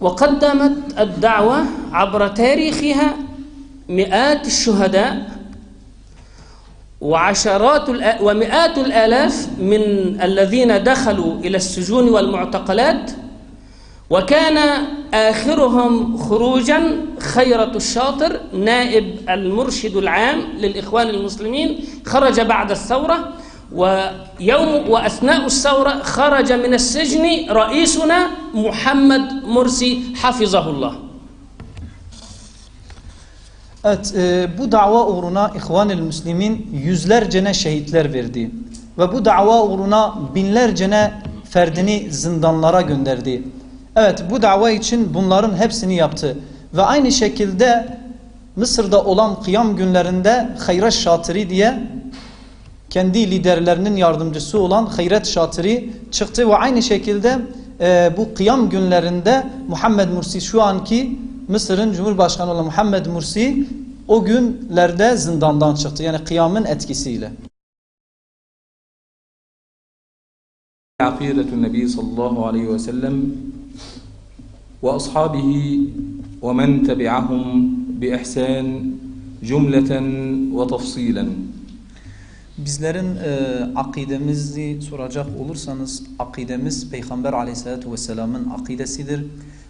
وقدمت الدعوة عبر تاريخها مئات الشهداء وعشرات ومئات الآلاف من الذين دخلوا إلى السجون والمعتقلات وكان آخرهم خروجا خيرة الشاطر نائب المرشد العام للإخوان المسلمين خرج بعد الثورة ويوم وأثناء الثورة خرج من السجن رئيسنا محمد مرسي حفظه الله Evet, e, bu dava uğruna İhvan-ı Müslimin yüzlercene şehitler verdi. Ve bu dava uğruna binlercene ferdini zindanlara gönderdi. Evet, bu dava için bunların hepsini yaptı. Ve aynı şekilde Mısır'da olan kıyam günlerinde Hayret Şatiri diye kendi liderlerinin yardımcısı olan Hayret Şatiri çıktı ve aynı şekilde e, bu kıyam günlerinde Muhammed Mursi şu anki Mısır'ın Cumhurbaşkanı olan Muhammed Mursi o günlerde zindandan çıktı. Yani kıyamın etkisiyle. عقيدة النبي صلى الله عليه وسلم وأصحابه ومن تبعهم بإحسان جملة وتفصيلا Bizlerin e, akidemizi soracak olursanız akidemiz Peygamber aleyhissalatu vesselamın akidesidir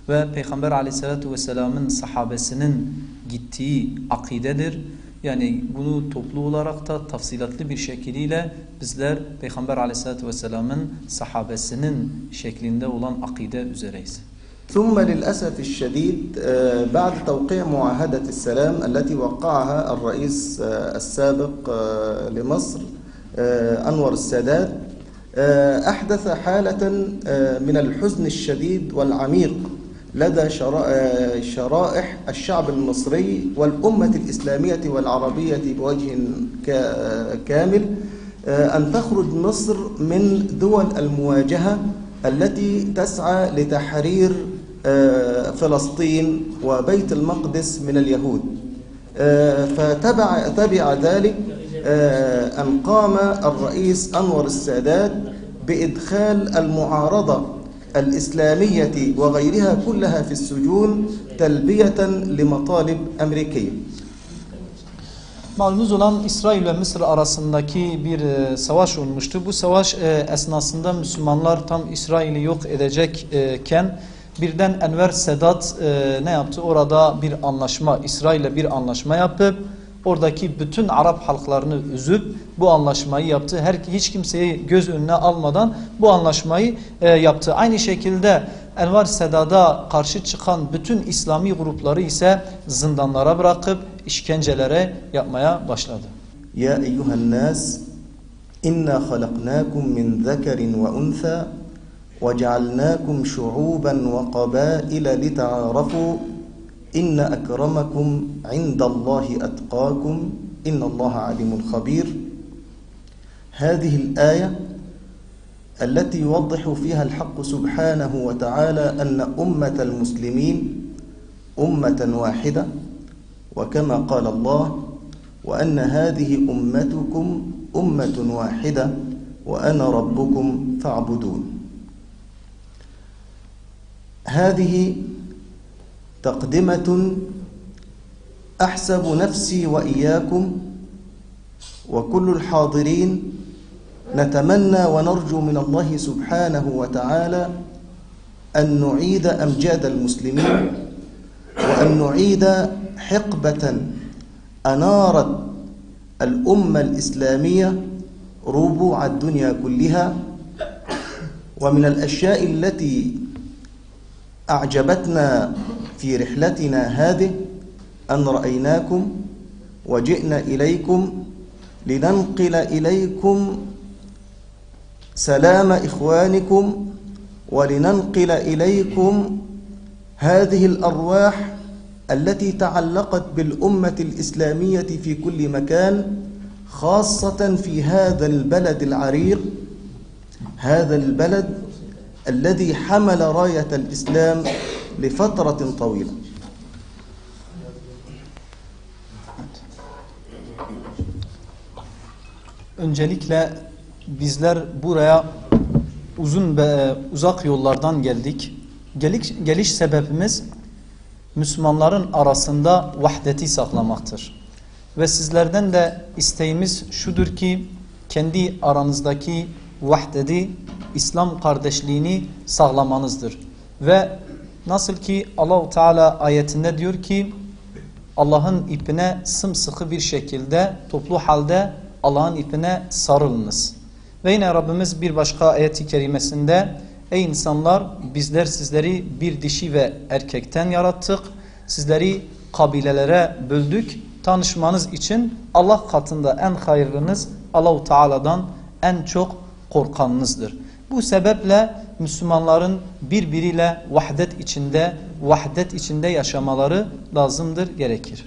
ve Peygamber aleyhissalatu vesselamın sahabesinin gittiği akidedir. Yani bunu toplu olarak da tafsilatlı bir şekliyle bizler Peygamber aleyhissalatu vesselamın sahabesinin şeklinde olan akide üzereyiz. ثم للأسف الشديد آه، بعد توقيع معاهدة السلام التي وقعها الرئيس آه، السابق آه، لمصر أنور السادات أحدث حالة من الحزن الشديد والعميق لدى شرا- شرائح الشعب المصري والأمة الإسلامية والعربية بوجه كا- كامل أن تخرج مصر من دول المواجهة التي تسعى لتحرير فلسطين وبيت المقدس من اليهود آه، فتبع تبع ذلك آه، أن قام الرئيس أنور السادات بإدخال المعارضة الإسلامية وغيرها كلها في السجون تلبية لمطالب أمريكية Malumunuz olan İsrail ve Mısır arasındaki bir e, savaş olmuştu. Bu savaş e, esnasında Müslümanlar tam İsrail'i yok edecekken Birden Enver Sedat e, ne yaptı? Orada bir anlaşma, İsrail'le bir anlaşma yapıp oradaki bütün Arap halklarını üzüp bu anlaşmayı yaptı. Her hiç kimseyi göz önüne almadan bu anlaşmayı e, yaptı. Aynı şekilde Enver Sedat'a karşı çıkan bütün İslami grupları ise zindanlara bırakıp işkencelere yapmaya başladı. Ya eyyuhen nas inna halaknakum min zekerin ve unsa وجعلناكم شعوبا وقبائل لتعارفوا إن أكرمكم عند الله أتقاكم إن الله عليم خبير. هذه الآية التي يوضح فيها الحق سبحانه وتعالى أن أمة المسلمين أمة واحدة وكما قال الله وأن هذه أمتكم أمة واحدة وأنا ربكم فاعبدون. هذه تقدمة أحسب نفسي وإياكم وكل الحاضرين نتمنى ونرجو من الله سبحانه وتعالى أن نعيد أمجاد المسلمين وأن نعيد حقبة أنارت الأمة الإسلامية ربوع الدنيا كلها ومن الأشياء التي أعجبتنا في رحلتنا هذه أن رأيناكم وجئنا إليكم لننقل إليكم سلام إخوانكم ولننقل إليكم هذه الأرواح التي تعلقت بالأمة الإسلامية في كل مكان خاصة في هذا البلد العريق. هذا البلد الذي حمل راية الإسلام لفترة طويلة Öncelikle bizler buraya uzun ve uzak yollardan geldik. Geliş, geliş sebebimiz Müslümanların arasında vahdeti saklamaktır. Ve sizlerden de isteğimiz şudur ki kendi aranızdaki vahdeti, İslam kardeşliğini sağlamanızdır. Ve nasıl ki Allahu Teala ayetinde diyor ki Allah'ın ipine sımsıkı bir şekilde toplu halde Allah'ın ipine sarılınız. Ve yine Rabbimiz bir başka ayeti kerimesinde Ey insanlar bizler sizleri bir dişi ve erkekten yarattık. Sizleri kabilelere böldük. Tanışmanız için Allah katında en hayırlınız Allahu Teala'dan en çok korkanınızdır. Bu sebeple Müslümanların birbiriyle vahdet içinde, vahdet içinde yaşamaları lazımdır, gerekir.